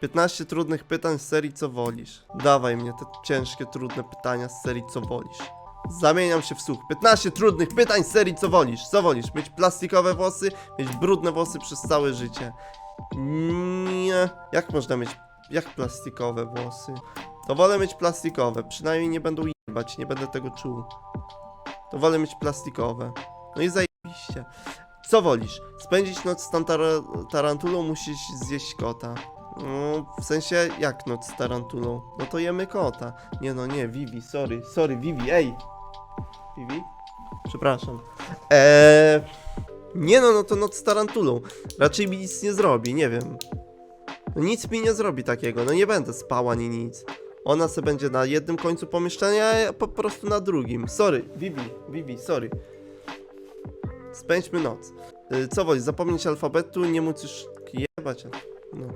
15 trudnych pytań z serii co wolisz. Dawaj mnie te ciężkie, trudne pytania z serii co wolisz. Zamieniam się w słuch. 15 trudnych pytań z serii co wolisz. Co wolisz? Mieć plastikowe włosy, mieć brudne włosy przez całe życie. Nie. Jak można mieć. Jak plastikowe włosy? To wolę mieć plastikowe. Przynajmniej nie będą jebać, nie będę tego czuł. To wolę mieć plastikowe. No i zajebiście. Co wolisz? Spędzić noc z tar- tarantulą, musisz zjeść kota. No, w sensie, jak noc z tarantulą? No to jemy kota. Nie no, nie, Vivi, sorry, sorry, Vivi, ej! Vivi? Przepraszam. Eee... Nie no, no to noc z tarantulą. Raczej mi nic nie zrobi, nie wiem. No nic mi nie zrobi takiego, no nie będę spał ani nic. Ona se będzie na jednym końcu pomieszczenia, a ja po prostu na drugim. Sorry, Vivi, Vivi, sorry. Spędźmy noc. Y, Co wolisz, zapomnieć alfabetu, nie móc już jebać. No.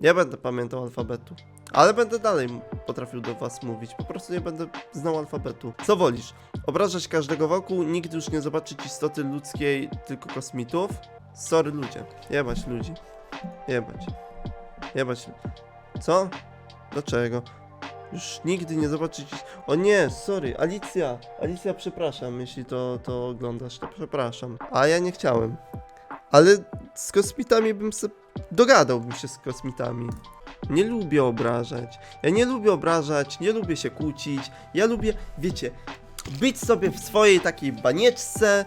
Nie będę pamiętał alfabetu. Ale będę dalej potrafił do was mówić. Po prostu nie będę znał alfabetu. Co wolisz? Obrażać każdego wokół, nikt już nie zobaczyć istoty ludzkiej, tylko kosmitów? Sorry ludzie. Jebać ludzi. Jebać. Jebać. Co? Dlaczego? Już nigdy nie zobaczyć. O nie, sorry, Alicja. Alicja, przepraszam, jeśli to, to oglądasz, to przepraszam. A ja nie chciałem. Ale z kosmitami bym se. Dogadałbym się z kosmitami. Nie lubię obrażać. Ja nie lubię obrażać, nie lubię się kłócić. Ja lubię, wiecie, być sobie w swojej takiej banieczce.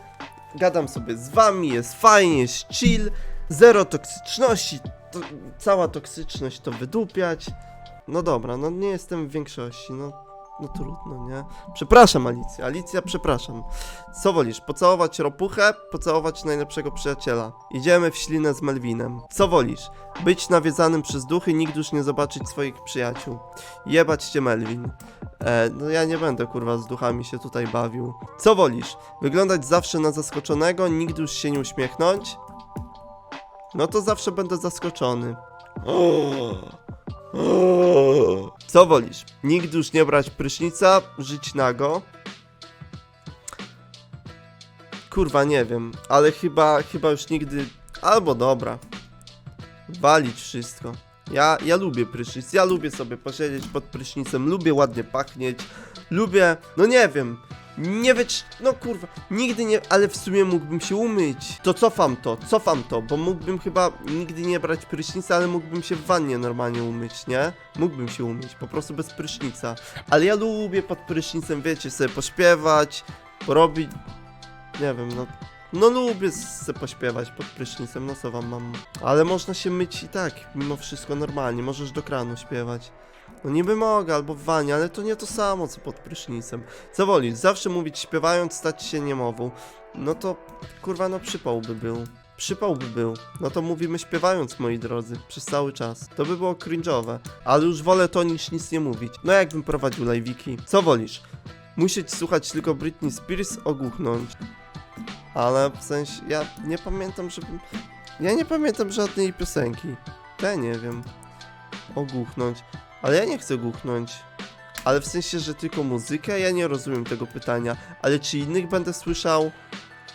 Gadam sobie z wami, jest fajnie, jest chill. Zero toksyczności. To, cała toksyczność to wydupiać. No dobra, no nie jestem w większości, no, no trudno, nie? Przepraszam, Alicja, Alicja, przepraszam. Co wolisz, pocałować ropuchę, pocałować najlepszego przyjaciela? Idziemy w ślinę z Melvinem. Co wolisz, być nawiedzanym przez duchy, nigdy już nie zobaczyć swoich przyjaciół? Jebać cię, Melvin. E, no ja nie będę, kurwa, z duchami się tutaj bawił. Co wolisz, wyglądać zawsze na zaskoczonego, nigdy już się nie uśmiechnąć? No to zawsze będę zaskoczony. Co wolisz? Nigdy już nie brać prysznica, żyć nago? Kurwa, nie wiem, ale chyba, chyba już nigdy... Albo dobra. Walić wszystko. Ja, ja lubię prysznic, ja lubię sobie posiedzieć pod prysznicem, lubię ładnie pachnieć, lubię, no nie wiem, nie wiesz, no kurwa, nigdy nie, ale w sumie mógłbym się umyć. To cofam to, cofam to, bo mógłbym chyba nigdy nie brać prysznica, ale mógłbym się w wannie normalnie umyć, nie? Mógłbym się umyć, po prostu bez prysznica. Ale ja lubię pod prysznicem, wiecie, sobie pośpiewać, porobić, nie wiem, no... No lubię sobie pośpiewać pod prysznicem, no wam mam. Ale można się myć i tak, mimo wszystko normalnie, możesz do kranu śpiewać. No niby mogę, albo w wanie, ale to nie to samo, co pod prysznicem. Co wolisz, zawsze mówić śpiewając, stać się niemową. No to, kurwa, no przypał by był. Przypał by był. No to mówimy śpiewając, moi drodzy, przez cały czas. To by było cringe'owe. Ale już wolę to niż nic nie mówić. No jakbym prowadził live'iki. Co wolisz? Musieć słuchać tylko Britney Spears, ogłuchnąć. Ale w sensie, ja nie pamiętam, żebym... Ja nie pamiętam żadnej piosenki. Ja nie wiem. Ogłuchnąć. Ale ja nie chcę głuchnąć. Ale w sensie, że tylko muzykę? Ja nie rozumiem tego pytania. Ale czy innych będę słyszał?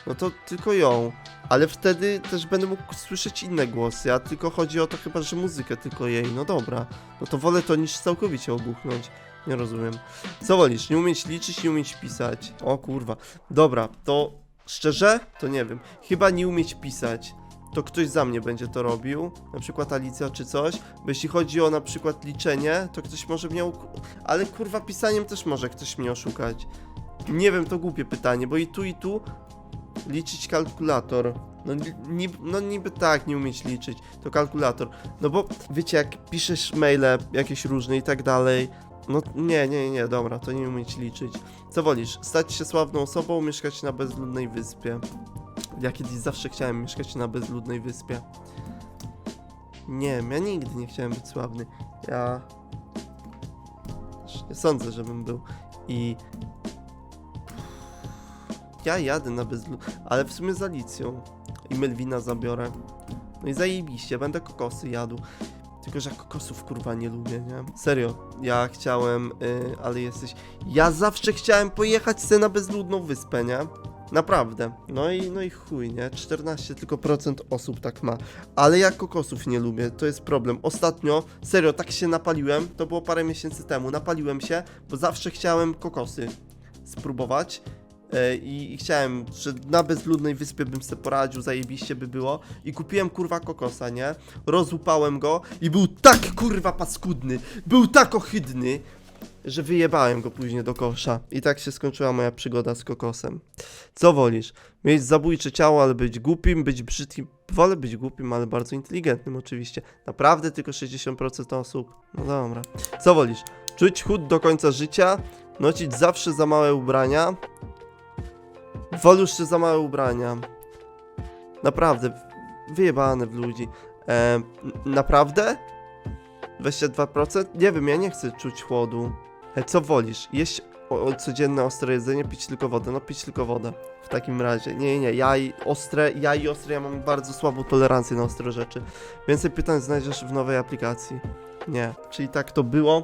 No to tylko ją. Ale wtedy też będę mógł słyszeć inne głosy, a tylko chodzi o to chyba, że muzykę tylko jej. No dobra. No to wolę to niż całkowicie ogłuchnąć. Nie rozumiem. Co wolisz? Nie umieć liczyć, nie umieć pisać. O kurwa. Dobra, to szczerze? To nie wiem. Chyba nie umieć pisać to ktoś za mnie będzie to robił, na przykład Alicja czy coś, bo jeśli chodzi o na przykład liczenie, to ktoś może mnie, ale kurwa pisaniem też może ktoś mnie oszukać. Nie wiem, to głupie pytanie, bo i tu i tu liczyć kalkulator. No, ni- niby, no niby tak, nie umieć liczyć, to kalkulator. No bo wiecie, jak piszesz maile jakieś różne i tak dalej, no nie, nie, nie, dobra, to nie umieć liczyć. Co wolisz, stać się sławną osobą, mieszkać na bezludnej wyspie? Ja kiedyś zawsze chciałem mieszkać na bezludnej wyspie. Nie, ja nigdy nie chciałem być sławny. Ja. Nie sądzę, żebym był. I. Ja jadę na bezlud... Ale w sumie z Alicją. I Melwina zabiorę. No i zajebiście, będę kokosy jadł. Tylko, że kokosów kurwa nie lubię, nie? Serio, ja chciałem, y, ale jesteś... Ja zawsze chciałem pojechać sobie na bezludną wyspę, nie? Naprawdę. No i, no i chuj, nie? 14 tylko procent osób tak ma. Ale ja kokosów nie lubię, to jest problem. Ostatnio, serio, tak się napaliłem, to było parę miesięcy temu, napaliłem się, bo zawsze chciałem kokosy spróbować. E, I, I chciałem, że na bezludnej wyspie bym sobie poradził, zajebiście by było. I kupiłem kurwa kokosa, nie? Rozłupałem go i był tak kurwa paskudny, był tak ohydny, że wyjebałem go później do kosza. I tak się skończyła moja przygoda z kokosem. Co wolisz? Mieć zabójcze ciało, ale być głupim, być brzydkim. Wolę być głupim, ale bardzo inteligentnym oczywiście. Naprawdę tylko 60% osób. No dobra. Co wolisz? Czuć chód do końca życia, nosić zawsze za małe ubrania. Już za małe ubrania. Naprawdę, wyjebane w ludzi. E, naprawdę? 22%? Nie wiem, ja nie chcę czuć chłodu. E, co wolisz? Jeść o, o, codzienne ostre jedzenie, pić tylko wodę? No pić tylko wodę. W takim razie. Nie, nie, nie. Ja i ostre, ja i ostre, ja mam bardzo słabą tolerancję na ostre rzeczy. Więcej pytań znajdziesz w nowej aplikacji. Nie. Czyli tak to było.